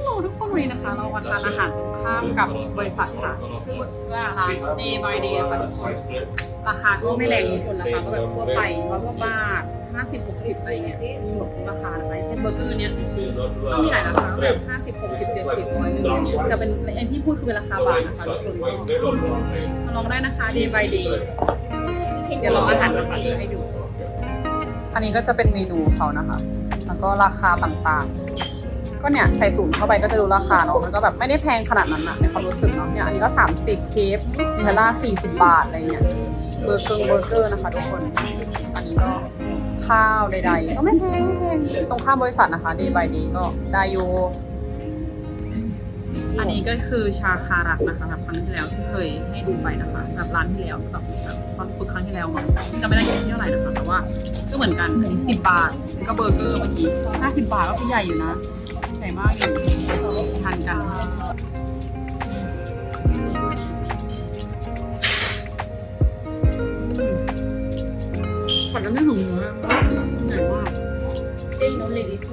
โอ้ทุกคนวันนี้นะคะ เราทานอาหารตรงข้ามกับบริษัทค่ะเพื่อร้าน day by day ค่ะทุกคนราคาก็ไม่แรงทุกคนราคาก็แบบทั่วไปร้อยกว่าบาทห้าสิบหกสิบอะไรเงี้ยมีหมดทุกราคานะคะเช่นเบอร์เกอร์เนี้ยก็มีหลายราคาแบบห้าสิบหกสิบเจ็ดสิบร้อยหนึ่งแต่เป็นไอ้ที่พูดคือเป็นราคาบาทนะคะทุกคนมาลองได้นะคะ day by day เดี๋ยวลองอาหารนะคะให้ดูอันนี้ก็จะเป็นเมนูเขานะคะ แล้วก็ราคาต่างๆ ก็เนี่ยใส่สูตรเข้าไปก็จะดูราคาเนาะมันก็แบบไม่ได้แพงขนาดนั้นนะในความรู้สึกเนาะเนี่ยอันนี้ก็ 30 เคฟนิเทล่า40 บาทอะไรเงี้ยเบอร์เกอร์เบอร์เกอร์นะคะทุกคน อันนี้ก็ข้าวใดๆก็ไม่แพงไม่แพงตรงข้ามบริษัทนะคะ day by day ก็ได้อยู่อันนี้ก็คือชาคารักนะคะแบบครั้งที่แล้วที่เคยให้ดูไปนะคะแบบร้านที่แล้วแบบแบบตอนฝึกครั้งที่แล้วมั้งจำไม่ได้ที่เท่าไหร่นะคะแต่ว่าก็เหมือนกันอันนี้สิบบาทก็เบอร์เกอร์เมื่อกี้ห้าสิบบาทก็ใหญ่อยู่นะ มากอยู่ทานกันก่อนจะไม่ถึงเนื้อใหญ่มาก J no ladies.